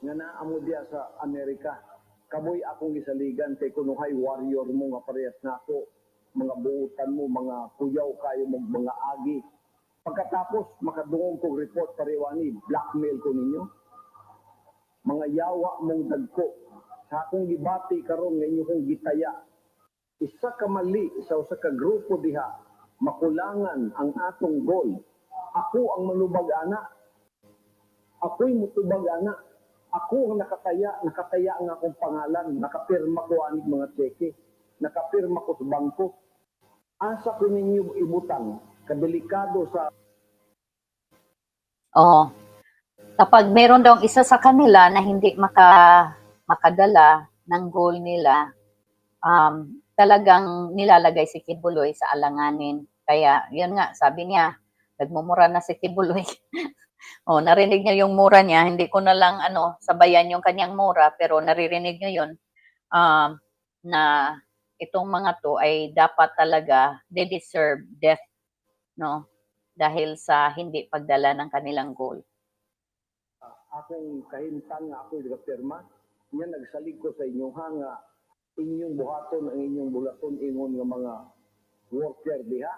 nga naamo diya sa Amerika. Kamoy akong gisaligan kay kunuhay warrior mo nga parehas nako. Mga buutan mo, mga kuyaw kayo mga agi. Pagkatapos, makadungong kong report parewani, blackmail ko ninyo. Mga yawa mong dagko. Sa akong gibati karon nga inyo kong gitaya. Isa ka mali sa usa ka grupo diha, makulangan ang atong goal. Ako ang manubag ana. Ako'y mutubag ana. Ako ang nakataya, nakataya ang akong pangalan, nakapirma ko anig mga tseke, nakapirma ko sa bangko. Asa ko ninyo ibutang, kadelikado sa Oo. Kapag meron daw isa sa kanila na hindi maka, makadala ng goal nila, um, talagang nilalagay si Kibuloy sa alanganin. Kaya, yun nga, sabi niya, nagmumura na si Kibuloy. o, narinig niya yung mura niya. Hindi ko na lang, ano, sabayan yung kanyang mura, pero naririnig niya yun, um, na itong mga to ay dapat talaga, they deserve death, no? Dahil sa hindi pagdala ng kanilang goal. akong kahimtang nga ako'y nagapirma, niya nagsalig ko sa inyo ha nga inyong buhaton ang inyong bulaton ingon nga mga worker diha.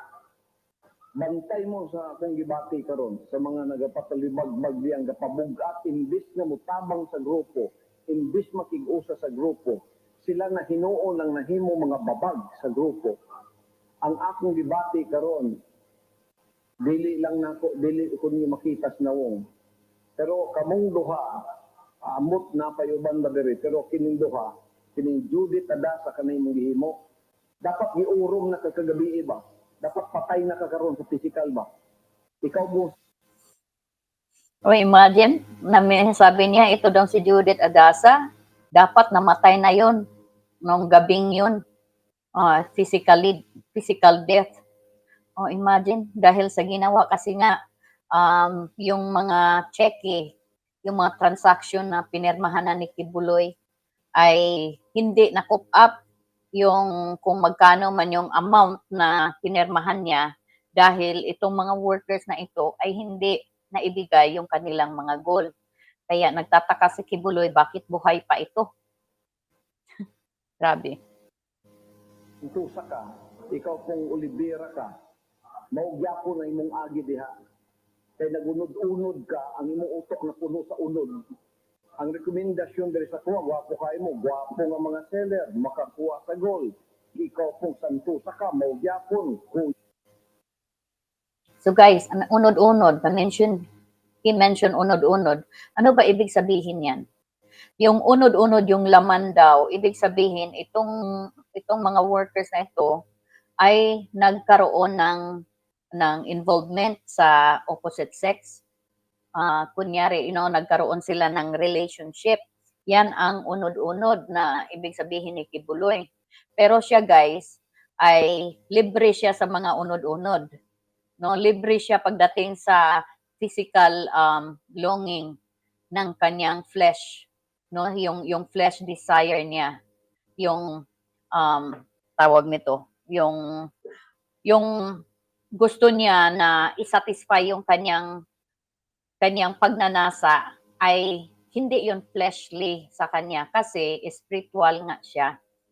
Bantay mo sa akong gibati karon sa mga nagapatalibagbag diyang gapabugat imbis na mutabang sa grupo, imbis makig-usa sa grupo, sila na hinuon ang nahimo mga babag sa grupo. Ang akong gibati karon dili lang nako dili ko niyo makita sa nawong pero kamong duha, amot na payuban ba diri, pero kining duha, kining Judith ada sa kanay mong gihimo, dapat giurong na kagabi ba? Dapat patay na kakaroon sa physical ba? Ikaw mo, O imagine, na sabi niya, ito daw si Judith Adasa, dapat namatay na yon nung gabing yun. Ah, physically, physical death. O imagine, dahil sa ginawa kasi nga, um, yung mga cheque, yung mga transaction na pinirmahan na ni Kibuloy ay hindi na coop up yung kung magkano man yung amount na pinirmahan niya dahil itong mga workers na ito ay hindi na ibigay yung kanilang mga goal. Kaya nagtataka si Kibuloy, bakit buhay pa ito? Grabe. tusa ka, ikaw kung Olivera ka, maugya ko na imong agi diha. Kay nagunod-unod ka, ang imong utok na puno sa unod. Ang rekomendasyon diri sa kuha, gwapo kayo mo, gwapo nga mga seller, makakuha sa goal. Ikaw kung santusa ka, maugya ko, kung So guys, ang unod-unod, mention he mentioned unod-unod. Ano ba ibig sabihin yan? Yung unod-unod, yung laman daw, ibig sabihin, itong, itong mga workers na ito ay nagkaroon ng, ng involvement sa opposite sex. Ah, kunyari, you know, nagkaroon sila ng relationship. Yan ang unod-unod na ibig sabihin ni Kibuloy. Pero siya guys, ay libre siya sa mga unod-unod no libre siya pagdating sa physical um, longing ng kanyang flesh no yung yung flesh desire niya yung um, tawag nito yung yung gusto niya na isatisfy yung kanyang kanyang pagnanasa ay hindi yon fleshly sa kanya kasi spiritual nga siya.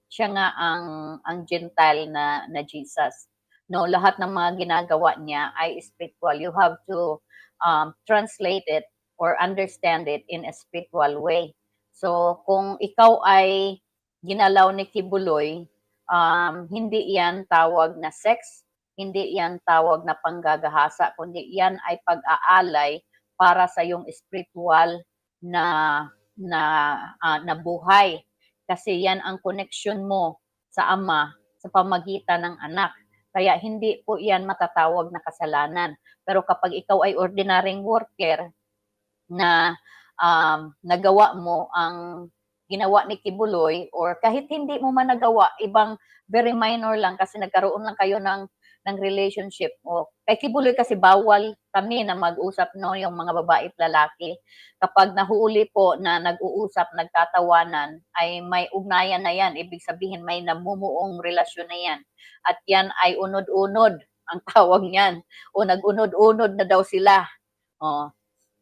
Siya nga ang ang gentile na na Jesus. No lahat ng mga ginagawa niya ay spiritual. You have to um, translate it or understand it in a spiritual way. So kung ikaw ay ginalaw ni Kibuloy um, hindi yan tawag na sex hindi yan tawag na panggagahasa kundi yan ay pag-aalay para sa yung spiritual na na ah, na buhay kasi yan ang connection mo sa ama sa pamagitan ng anak kaya hindi po yan matatawag na kasalanan. Pero kapag ikaw ay ordinaryong worker na um, nagawa mo ang ginawa ni Kibuloy or kahit hindi mo man nagawa, ibang very minor lang kasi nagkaroon lang kayo ng ng relationship. O, kay Kibuloy kasi bawal kami na mag-usap no yung mga babae at lalaki. Kapag nahuli po na nag-uusap, nagtatawanan, ay may ugnayan na yan. Ibig sabihin may namumuong relasyon na yan at yan ay unod-unod ang tawag niyan o nag-unod-unod na daw sila. Oh.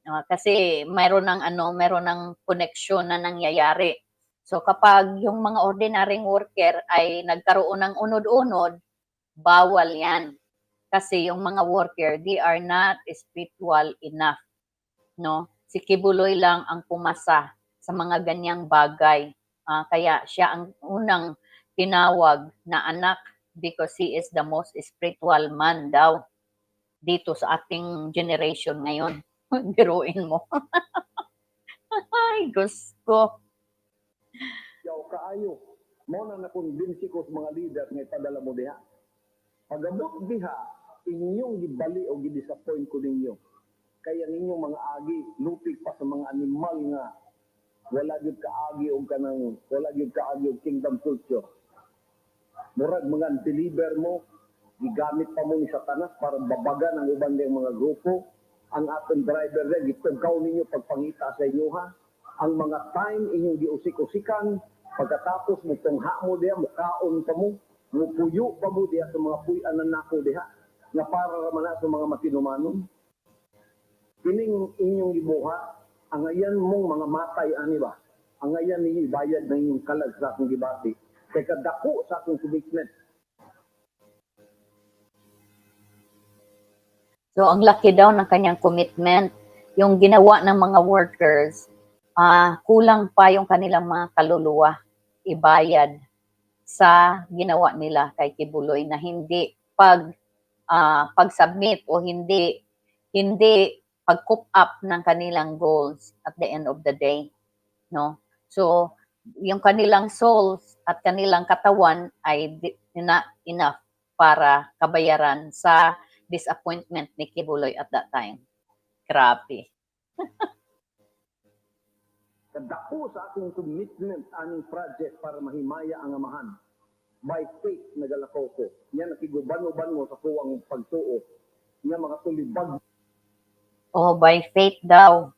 Ah, kasi mayroon ng ano, mayroon ng koneksyon na nangyayari. So kapag yung mga ordinaryong worker ay nagkaroon ng unod-unod, bawal 'yan. Kasi yung mga worker, they are not spiritual enough, no? Si Kibuloy lang ang pumasa sa mga ganyang bagay. Ah, kaya siya ang unang tinawag na anak because he is the most spiritual man daw dito sa ating generation ngayon. Biruin mo. Ay, gusto. Yaw kaayo. Mo na nakonbinsi ko sa mga leader nga ipadala mo diha. Pagabot diha, inyong gibali o gidisappoint ko ninyo. Kaya ninyong mga agi, lupig pa sa mga animal nga wala gyud kaagi og kanang wala gyud kaagi og kingdom culture. Murag mga deliver mo, gigamit pa mo ni Satanas para babagan ang uban niyang mga grupo. Ang atong driver rin, gitugkaw ninyo pagpangita sa inyo ha. Ang mga time inyong giusik-usikan, pagkatapos mo tungha mo diha, mukaon pa mo, mupuyo pa mo diha sa mga puy-an na nako diha, nga para raman sa mga matinumanon. Kining inyong gibuha, ang ayan mong mga matay ani ba? Ang ayan ninyo bayad na inyong kalag sa akong gibati. Kay kadako sa akong commitment. So, ang laki daw ng kanyang commitment. Yung ginawa ng mga workers, ah kulang pa yung kanilang mga kaluluwa ibayad sa ginawa nila kay Kibuloy na hindi pag ah, pag-submit o hindi hindi pag-coop up ng kanilang goals at the end of the day no so yung kanilang souls at kanilang katawan ay na enough para kabayaran sa disappointment ni Kibuloy at that time. Grabe. Kadako sa akong commitment aning project para mahimaya ang amahan. By faith nagalakaw ko. Yan nakiguban-uban mo sa kuwang pagtuo. Nga mga tulibag Oh, by faith daw.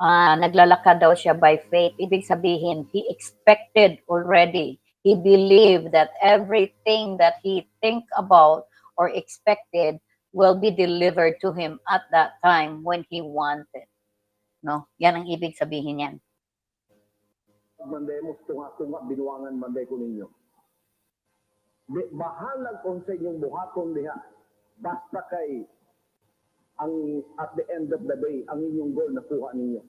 Ah, naglalakad daw siya by faith. Ibig sabihin, he expected already. He believed that everything that he think about or expected will be delivered to him at that time when he wanted. No? Yan ang ibig sabihin niyan. Manday mo tunga-tunga binuangan manday ko ninyo. Di, bahalag kung sa inyong buhaton diha. Basta kay ang at the end of the day, ang inyong goal nakuha ninyo.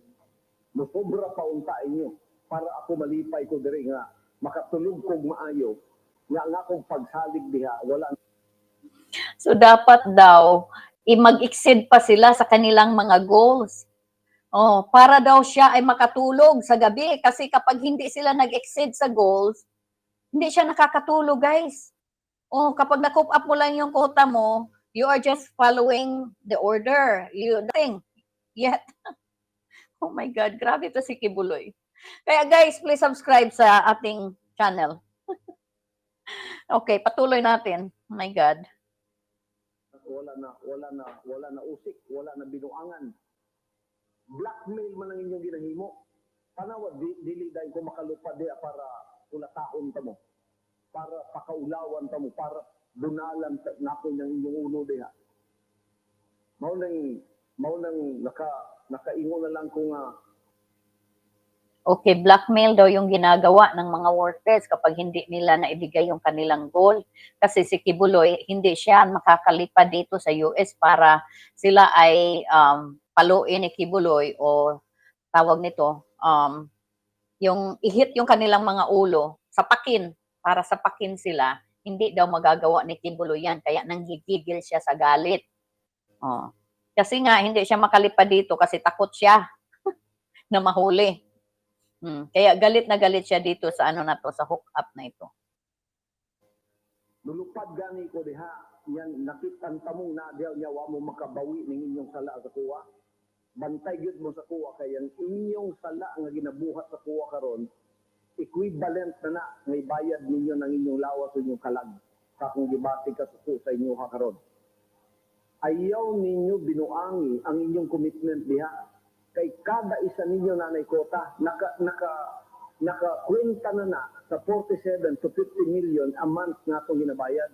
Musobra pa unta inyo para ako malipay ko diri nga makatulog kog maayo nga nga akong pagsalig diha wala So dapat daw i mag-exceed pa sila sa kanilang mga goals. Oh, para daw siya ay makatulog sa gabi kasi kapag hindi sila nag-exceed sa goals, hindi siya nakakatulog, guys. Oh, kapag na-cope up mo lang yung quota mo, you are just following the order. You nothing yet. oh my God, grabe to si Kibuloy. Kaya guys, please subscribe sa ating channel. okay, patuloy natin. Oh my God. wala na wala na wala na usik, wala na binuangan. Blackmail man ang inyong ginahimo. Tanawa di, dili dahil ko makalupad diha para ulataon ta mo. Para pakaulawan ta mo, para bunalan ta- nako ng inyong ulo diha. Mao nang mao nang naka nakaingon na lang ko nga Okay, blackmail daw yung ginagawa ng mga workers kapag hindi nila naibigay yung kanilang goal. Kasi si Kibuloy, hindi siya makakalipad dito sa US para sila ay um, paluin ni Kibuloy o tawag nito, um, yung ihit yung kanilang mga ulo, sapakin, para sapakin sila, hindi daw magagawa ni Kibuloy yan. Kaya nanggigigil siya sa galit. Oh. Kasi nga, hindi siya makalipad dito kasi takot siya na mahuli. Hmm. Kaya galit na galit siya dito sa ano na to, sa hook up na ito. nulupad gani ko diha yan nakitan ta mo na diha nya wa mo makabawi ning inyong sala sa kuwa. Bantay gyud mo sa kuwa kay ang inyong sala nga ginabuhat sa kuwa karon equivalent na na nga ibayad ninyo ng inyong lawas o inyong kalag sa kung gibati ka sa sa inyo ha karon. Ayaw ninyo binuangi ang inyong commitment diha kay kada isa ninyo nanay kota naka naka nakakwenta na na sa 47 to 50 million a month nga itong ginabayad.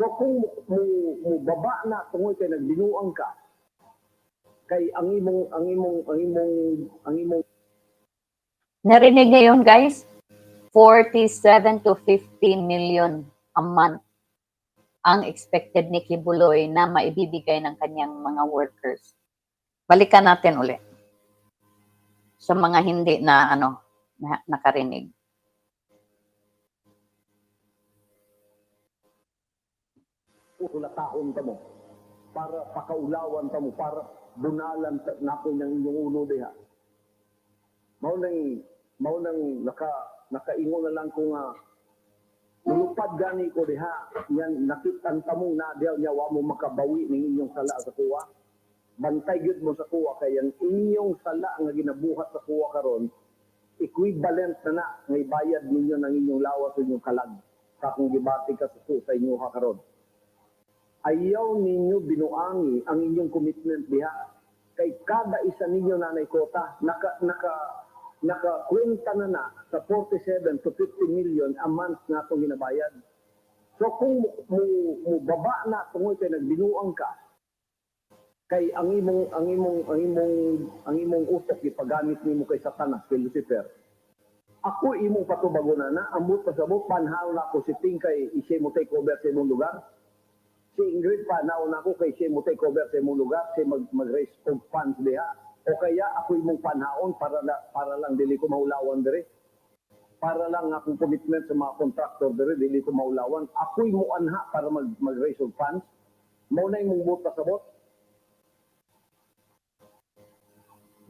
So kung mo, mo, baba na tungod kay nagbinuang ka, kay ang imong ang imong ang imong ang imong Narinig niyo yun, guys? 47 to 50 million a month ang expected ni Kibuloy na maibibigay ng kanyang mga workers. Balikan natin uli sa mga hindi na ano na, nakarinig. ulatahon ta mo para pakaulawan ta mo para bunalan ta nako ng inyong ulo diha. Mao nang mao nang naka nakaingon na lang ko nga Lupad gani ko diha. Yan nakitan ta na diha nya wa mo makabawi ning inyong sala sa kuwa. Bantay gyud mo sa kuwa kay ang inyong sala nga ginabuhat sa kuwa karon equivalent na na nga ibayad ninyo ng inyong lawas o inyong kalag sa kung gibati ka sa sa inyo ha karon ayaw ninyo binuangi ang inyong commitment diha kay kada isa ninyo nanay kota naka naka naka kwenta na na sa 47 to 50 million a month na itong ginabayad. So kung mo, mo, baba na tungoy kay nagbinuang ka kay ang imong ang imong ang imong ang imong utok gipagamit nimo kay Satanas kay Lucifer. Ako imong patubago na na ambot pa sa mo panhaw na ako si Tingkay isay mo take over sa imong lugar si Ingrid pa naon ako kay siya mo take over sa imong lugar, siya mag, mag-raise of funds diha. O kaya ako imong panhaon para la, para lang dili ko maulawan dire. Para lang akong commitment sa mga contractor dire dili ko maulawan. Ako imo anha para mag, mag-raise of funds. Mao na imong buot pasabot.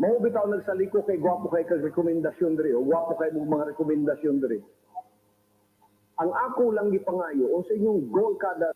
Mao bitaw nagsaliko kay gwapo kay kag rekomendasyon dire o kay mong mga rekomendasyon dire. Ang ako lang gipangayo o sa inyong goal kada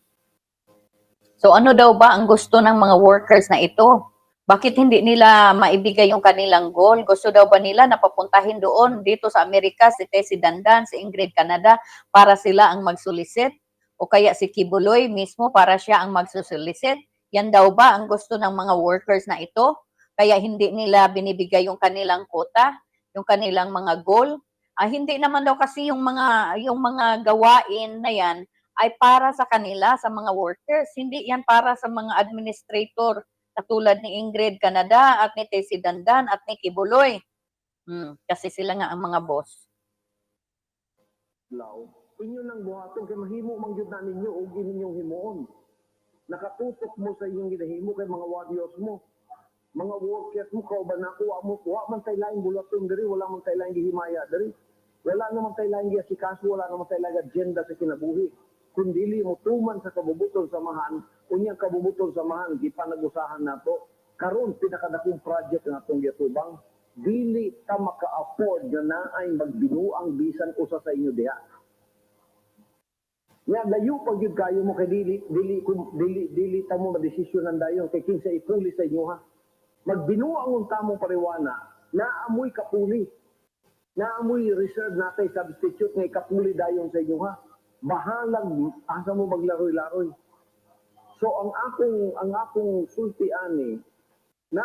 So ano daw ba ang gusto ng mga workers na ito? Bakit hindi nila maibigay yung kanilang goal? Gusto daw ba nila na papuntahin doon dito sa Amerika si Tessie Dandan, si Ingrid Canada para sila ang magsulisit? O kaya si Kibuloy mismo para siya ang magsusulisit? Yan daw ba ang gusto ng mga workers na ito? Kaya hindi nila binibigay yung kanilang quota, yung kanilang mga goal? Ah, hindi naman daw kasi yung mga yung mga gawain na yan ay para sa kanila, sa mga workers. Hindi yan para sa mga administrator katulad ni Ingrid Canada at ni Tessie Dandan at ni Kibuloy. Hmm, kasi sila nga ang mga boss. law, inyo nang buhaton kay mahimo man gyud na ninyo og inyong himuon. Nakatutok mo sa inyong ginahimo kay mga warriors mo. Mga workers mo kauban na kuha mo wa man tay lain bulaton diri wala man tay lain gihimaya diri. Wala naman tay lain giasikaso wala naman tay lain agenda sa kinabuhi. Kung dili mo tuman sa kabubuton samahan, unyang kabubuton samahan gipanag-usahan nato. Karon pinakadakong project nga atong gitubang dili ta maka-afford nga naay magbinuang bisan usa sa inyo diha. Nga layo pag yun kayo mo kay dili dili dili dili ta mo madesisyonan dayon kay kinsa ipuli sa inyo ha. Magbinuang ang tamong pariwana na amoy kapuli. Na amoy reserve natay substitute nga kapuli dayon sa inyo ha. Bahalag asa mo maglaroy-laroy. So ang akong ang akong sulti ani na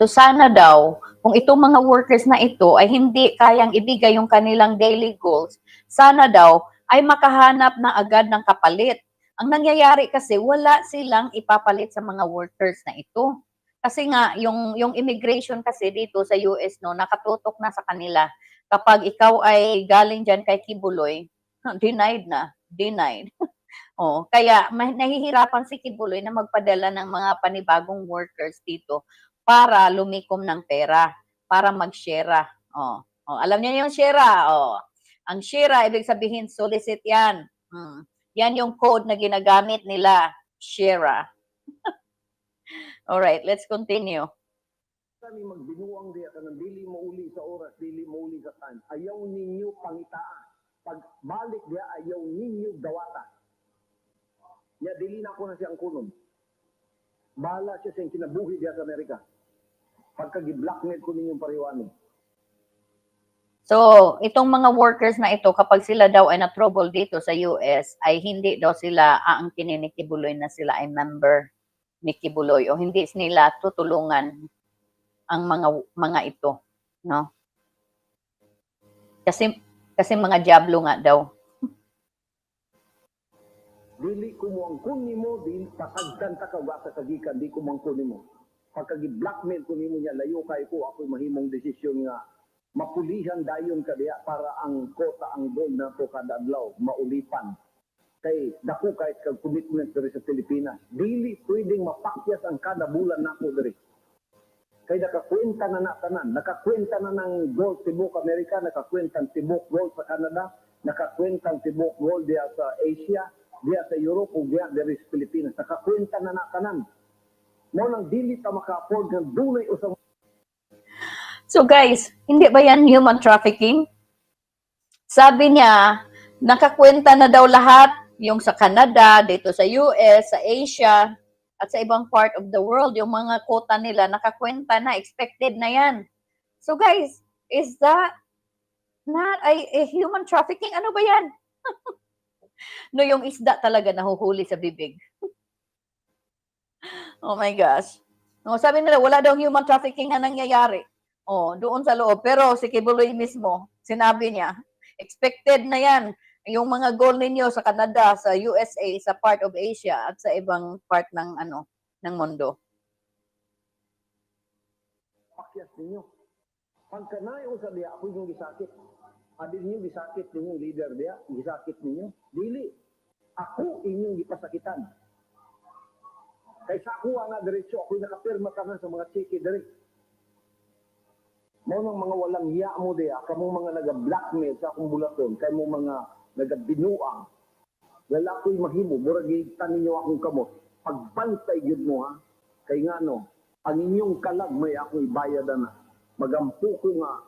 So sana daw, kung itong mga workers na ito ay hindi kayang ibigay yung kanilang daily goals, sana daw ay makahanap na agad ng kapalit. Ang nangyayari kasi wala silang ipapalit sa mga workers na ito. Kasi nga yung yung immigration kasi dito sa US no nakatutok na sa kanila. Kapag ikaw ay galing diyan kay Kibuloy, denied na, denied. oh, kaya nahihirapan si Kibuloy na magpadala ng mga panibagong workers dito para lumikom ng pera, para mag-share. Oh. oh, alam niyo yung share, oh. Ang share ibig sabihin solicit 'yan. Hmm. Yan yung code na ginagamit nila, share. All right, let's continue. Kani magbinuang diya kanang dili mo uli sa oras, dili mo uli sa time. Ayaw ninyo pangitaan. Pag balik diya, ayaw ninyo gawata. Ya dili na ko na siya ang kunom. Bahala siya sa kinabuhi diya sa Amerika. Pagka gi-blackmail ko ninyong pariwanag. So, itong mga workers na ito, kapag sila daw ay na-trouble dito sa US, ay hindi daw sila aangkinin ni Kibuloy na sila ay member ni Kibuloy o hindi nila tutulungan ang mga mga ito, no? Kasi kasi mga diablo nga daw. Dili ko mo ang kun nimo, dili pasagdan ta ka wa sa kagikan, di ko mo ang kun nimo. Pagka gi-blackmail ko nimo niya, layo kay ko, ako mahimong desisyon nga mapulihan dayon ka diya para ang kota ang gold na to kada adlaw maulipan kay dako kahit kag commitment diri sa Pilipinas dili pwedeng mapakyas ang kada bulan nako diri kay nakakwenta na na tanan. Nakakwenta na ng gold tibok Amerika nakakwenta ng tibok gold sa Canada nakakwenta ng tibok gold diya sa Asia diya sa Europe ug diya diri sa Pilipinas. Nakakwenta na na tanan. Mo nang dili ta maka-afford ng dunay usang So guys, hindi ba yan human trafficking? Sabi niya, nakakwenta na daw lahat, yung sa Canada, dito sa US, sa Asia, at sa ibang part of the world, yung mga quota nila, nakakwenta na, expected na yan. So guys, is that not a, a human trafficking? Ano ba yan? no, yung isda talaga nahuhuli sa bibig. oh my gosh. No, sabi nila, wala daw human trafficking na nangyayari. Oh, doon sa loob. Pero si Kibuloy mismo, sinabi niya, expected na yan. Yung mga goal ninyo sa Canada, sa USA, sa part of Asia, at sa ibang part ng ano ng mundo. pakyas ninyo. Pagka nayo sa diya, ako yung gisakit. Adi ninyo gisakit ninyong leader diya, gisakit ninyo. Dili. Ako inyong gipasakitan. Kay sa ako nga diretso, ako nakapirma ka sa mga chiki diri. Mo nang mga walang hiya mo diya, kamong mga naga-blackmail sa akong bulaton, kay mo mga naga-binuang. Wala ko'y mahimo, murag ninyo akong kamot. Pagbantay gyud mo ha. Kay nga no, ang inyong kalag may ako ibayad na. Magampu ko nga,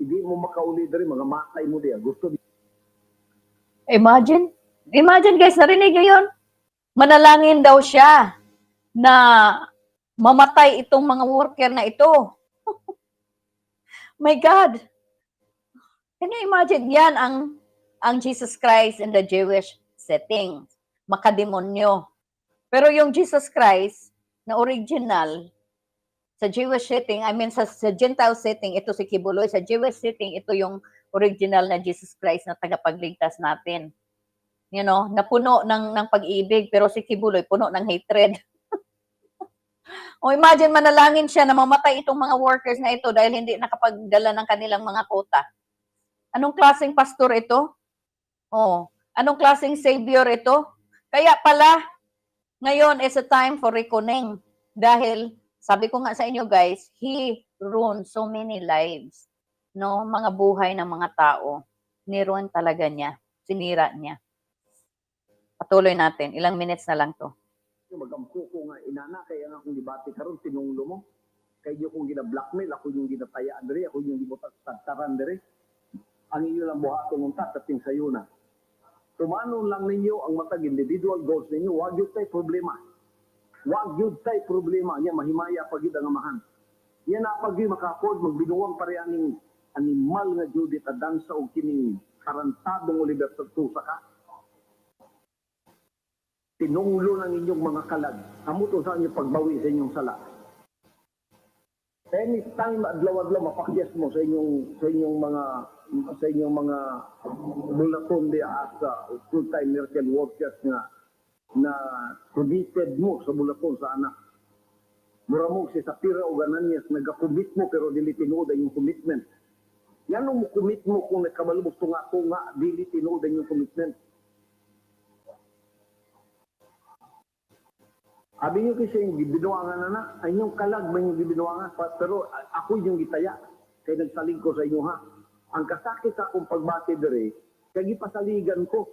hindi mo makauli diri mga matay mo diya. Gusto di Imagine, imagine guys, narinig niyo yun? Manalangin daw siya na mamatay itong mga worker na ito. My God. Can you imagine? Yan ang ang Jesus Christ in the Jewish setting. Makademonyo. Pero yung Jesus Christ na original sa Jewish setting, I mean sa, sa Gentile setting, ito si Kibuloy. Sa Jewish setting, ito yung original na Jesus Christ na tagapagligtas natin. You know, napuno ng, ng pag-ibig, pero si Kibuloy puno ng hatred. o imagine manalangin siya na mamatay itong mga workers na ito dahil hindi nakapagdala ng kanilang mga kota. Anong klaseng pastor ito? Oh, anong klaseng savior ito? Kaya pala, ngayon is a time for reckoning. Dahil, sabi ko nga sa inyo guys, he ruined so many lives. No, mga buhay ng mga tao. Niruin talaga niya. Sinira niya. Patuloy natin. Ilang minutes na lang to. magampu ko nga inana kay ang akong debate karon tinunglo mo. Kay yo kong gina-blackmail, ako yung ginatayaan diri, ako yung gibutag tagtaran diri. Ang inyo lang buhaton ng tating sayo na. Tumanon lang ninyo ang matag individual goals ninyo, wag yun tay problema. Wag yun tay problema niya mahimaya pag ang amahan. Yan na pag yun maka-afford, magbinuwang parehaning animal nga Judith at dansa o kining tarantadong Oliver sa tusa ka. Tinunglo ng inyong mga kalag. Amo to sa inyo pagbawi sa inyong sala. Anytime adlaw-adlaw mapakyas mo sa inyong sa inyong mga sa inyong mga bulaton di as uh, full-time miracle workers nga na committed mo sa bulaton sa anak. Mura mo si Sapira o Gananias nagakommit mo pero dili tinuod ang inyong commitment. Yan mo commit mo kung nagkabalubos to nga ako nga dili tinuod ang inyong commitment. Abi niyo kasi yung gibinuangan na na, ay yung kalag man yung gibinuangan, pero ako yung gitaya, kay nagsalig ko sa inyo ha. Ang kasakit sa akong pagbati dere, kay gipasaligan ko.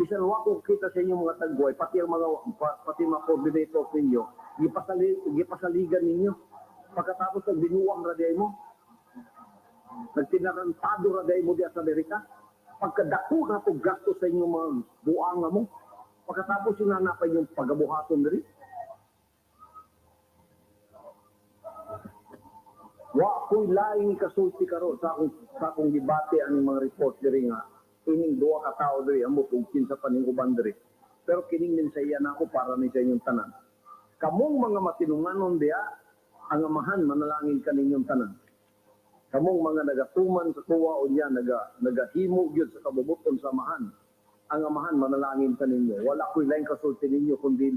Bisan wa ko kita sa inyong mga tagway, pati ang mga pa- pati mga coordinators ninyo, gipasali, gipasaligan ninyo. Pagkatapos ng binuwang raday mo, nagtinarantado raday mo diya sa Amerika, pagkadako na to gasto sa inyong mga buanga mo, pagkatapos yung nanapay yung pagabuhaton diri, Wa ko'y laing kasulti karo sa akong sa akong debate aning mga report diri nga ining duha ka tawo diri amo ug kinsa pa ning uban diri. Pero kining mensahe na ako para ni sa inyong tanan. Kamong mga matinunganon diya ang amahan manalangin kaninyong tanan. Kamong mga nagatuman sa tuwa o niya naga nagahimo gyud sa kabubuton sa amahan. ang amahan manalangin ka ninyo. Wala ko'y laing kasulti ninyo kundi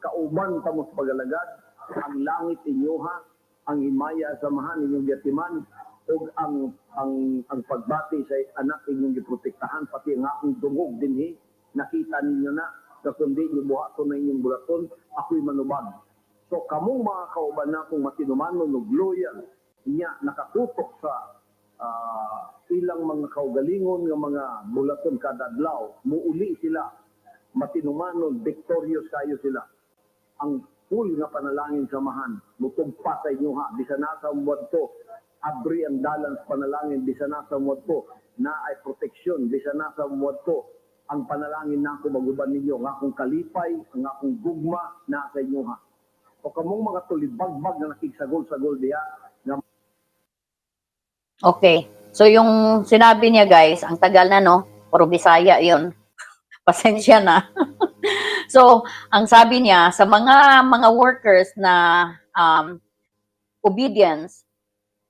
kauban tamos pagalagad, ang langit inyo ha, ang himaya sa mahan inyong yatiman, o ang ang ang pagbati sa anak inyong giprotektahan pati ang akong dungog dinhi nakita ninyo na sa kundi niyo buhaton na inyong bulaton ako'y manubag so kamong mga kauban na kung matinumanon ug loyal niya nakatutok sa ah, ilang mga kaugalingon nga mga bulaton kada adlaw muuli sila. Matinumanon victorious kayo sila. Ang full nga panalangin samahan mutugpa sa inyo ha. Bisan na sa to. Abri ang dalan sa panalangin. Bisan na sa to. Na ay proteksyon. Bisan na sa to. Ang panalangin nako maguban ninyo. Nga akong kalipay ang akong gugma na sa inyo ha. O kamong mga tulibagbag na nakigsagol-sagol diha nga Okay. So yung sinabi niya guys, ang tagal na no, puro Bisaya yun. Pasensya na. so, ang sabi niya, sa mga mga workers na um, obedience,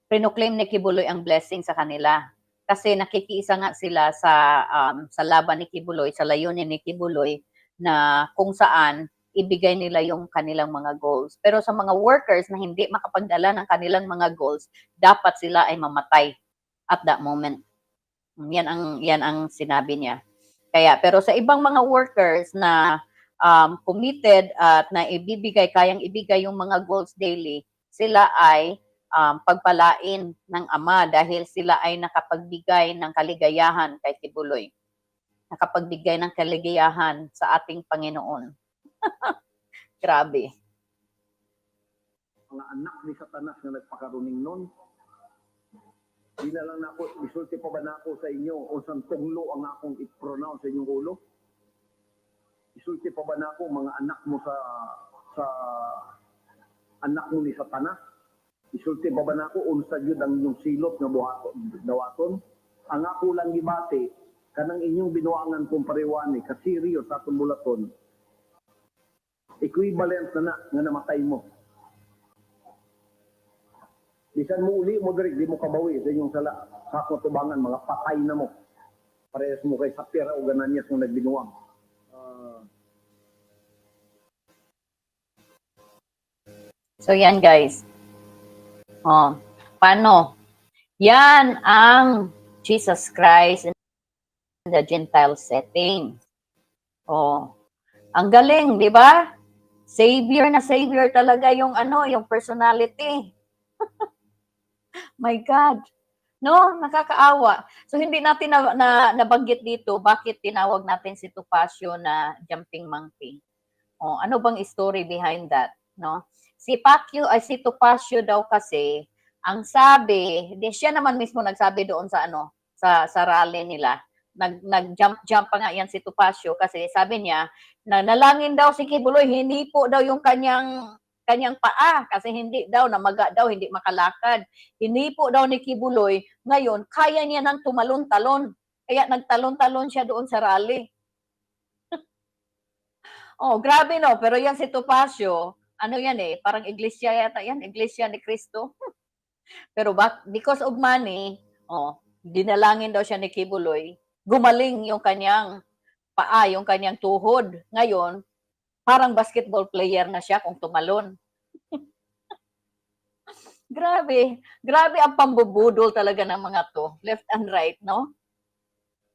pinoclaim ni Kibuloy ang blessing sa kanila. Kasi nakikiisa nga sila sa um, sa laban ni Kibuloy, sa layunin ni Kibuloy, na kung saan ibigay nila yung kanilang mga goals. Pero sa mga workers na hindi makapagdala ng kanilang mga goals, dapat sila ay mamatay at that moment. Yan ang yan ang sinabi niya. Kaya pero sa ibang mga workers na um, committed at na ibibigay kayang ibigay yung mga goals daily, sila ay um, pagpalain ng Ama dahil sila ay nakapagbigay ng kaligayahan kay Kibuloy. Nakapagbigay ng kaligayahan sa ating Panginoon. Grabe. mga anak ni Satanas nga nagpakaruning nun. Di na lang nako, isulti pa ba nako sa inyo o sa tunglo ang akong i-pronounce sa inyong ulo? Isulti pa ba nako mga anak mo sa sa anak mo ni Satanas? Isulti pa ba nako unsa gyud ang inyong silot nga buhaton dawaton? Ang ako lang gibati kanang inyong binuangan kong pariwani kasiryo sa atong bulaton. Equivalent na na nga namatay mo. Bisan mo uli mo direk di mo kabawi sa inyong sala. Sa tubangan mga patay na mo. Parehas mo kay Sapira o Gananias mo nagbinuang. So yan guys. Oh, paano? Yan ang Jesus Christ in the Gentile setting. Oh, ang galing, di ba? Savior na savior talaga yung ano, yung personality. My God. No, nakakaawa. So hindi natin na, na nabanggit dito bakit tinawag natin si Topacio na jumping monkey. Oh, ano bang story behind that, no? Si Pacquiao ay si Topacio daw kasi ang sabi, di siya naman mismo nagsabi doon sa ano, sa sa rally nila. Nag nag-jump jump pa nga yan si Topacio kasi sabi niya na nalangin daw si Kibuloy, hindi po daw yung kanyang kanyang paa kasi hindi daw namaga daw hindi makalakad. Hindi po daw ni Kibuloy ngayon kaya niya nang tumalon-talon. Kaya nagtalon-talon siya doon sa rally. oh, grabe no, pero yan si Topacio, ano yan eh, parang iglesia yata yan, iglesia ni Cristo. Pero bak because of money, oh, dinalangin daw siya ni Kibuloy, gumaling yung kanyang paa, yung kanyang tuhod. Ngayon, parang basketball player na siya kung tumalon. grabe, grabe ang pambubudol talaga ng mga to, left and right, no?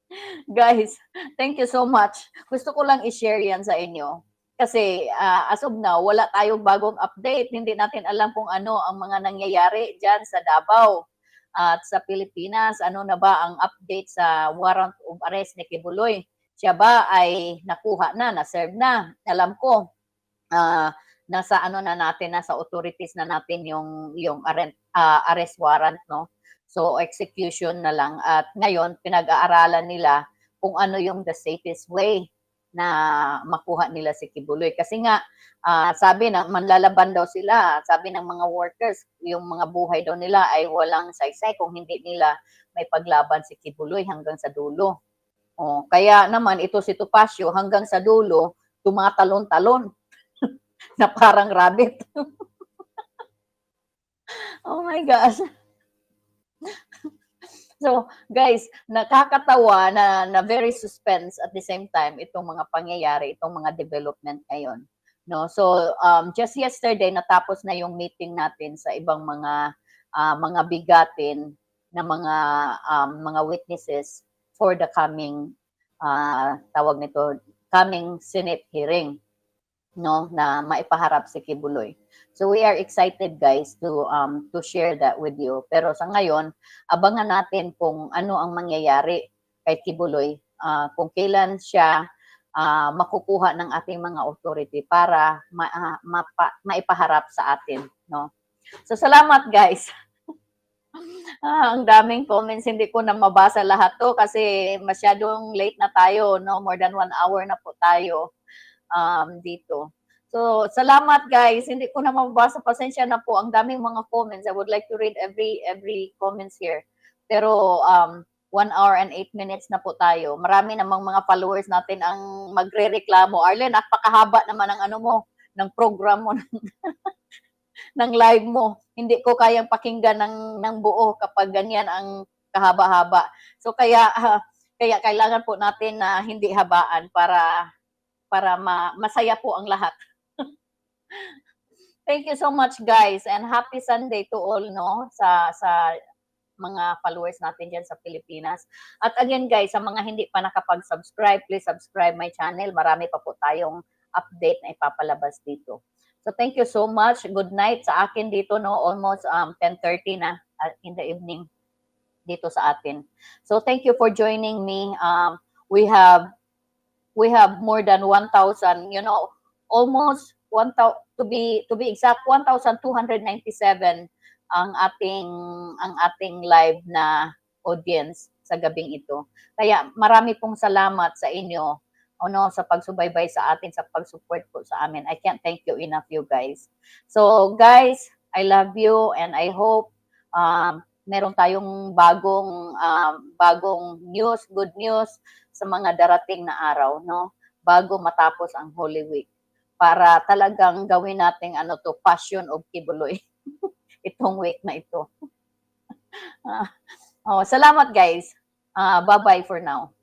Guys, thank you so much. Gusto ko lang i-share yan sa inyo. Kasi ah, as of now, wala tayong bagong update. Hindi natin alam kung ano ang mga nangyayari dyan sa Davao at sa Pilipinas. Ano na ba ang update sa warrant of arrest ni Kibuloy? Siya ba ay nakuha na, na-serve na? Alam ko, ah, nasa ano na natin, nasa authorities na natin yung, yung arrest, ah, arrest warrant, no? So, execution na lang. At ngayon, pinag-aaralan nila kung ano yung the safest way na makuha nila si Kibuloy. Kasi nga, ah, sabi na manlalaban daw sila. Sabi ng mga workers, yung mga buhay daw nila ay walang saysay kung hindi nila may paglaban si Kibuloy hanggang sa dulo. Oh, kaya naman ito si Topacio hanggang sa dulo tumatalon-talon na parang rabbit. oh my gosh. So, guys, nakakatawa na, na very suspense at the same time itong mga pangyayari, itong mga development ngayon. No? So, um, just yesterday, natapos na yung meeting natin sa ibang mga ah, mga bigatin na mga um, mga witnesses for the coming ah, tawag nito coming Senate hearing no na maipaharap si Kibuloy. So we are excited guys to um to share that with you. Pero sa ngayon, abangan natin kung ano ang mangyayari kay Kibuloy, ah, kung kailan siya ah, makukuha ng ating mga authority para ma, ah, mapa- maipaharap sa atin, no? So salamat guys. Ah, ang daming comments, hindi ko na mabasa lahat to kasi masyadong late na tayo, no? More than one hour na po tayo um, dito. So, salamat guys. Hindi ko na mabasa. Pasensya na po. Ang daming mga comments. I would like to read every every comments here. Pero um, one hour and eight minutes na po tayo. Marami namang mga followers natin ang magre-reklamo. Arlen, napakahaba naman ng ano mo, ng program mo, ng live mo. Hindi ko kayang pakinggan ng, ng buo kapag ganyan ang kahaba-haba. So, kaya, ah, kaya kailangan po natin na hindi habaan para para ma- masaya po ang lahat. Thank you so much guys and happy Sunday to all no sa sa mga followers natin diyan sa Pilipinas. At again guys, sa mga hindi pa nakapag-subscribe, please subscribe my channel. Marami pa po tayong update na ipapalabas dito. So thank you so much. Good night sa akin dito no, almost um 10:30 na uh, in the evening dito sa atin. So thank you for joining me. Um we have we have more than 1,000, you know, almost 1,000 to be to be exact 1,297 ang ating ang ating live na audience sa gabing ito. Kaya marami pong salamat sa inyo ano sa pagsubaybay sa atin sa pag-support po sa amin. I can't thank you enough you guys. So guys, I love you and I hope um meron tayong bagong um, bagong news, good news sa mga darating na araw, no? Bago matapos ang Holy Week para talagang gawin nating ano to, passion of Kibuloy. Itong week na ito. Ah, oh, salamat guys. Ah, bye-bye for now.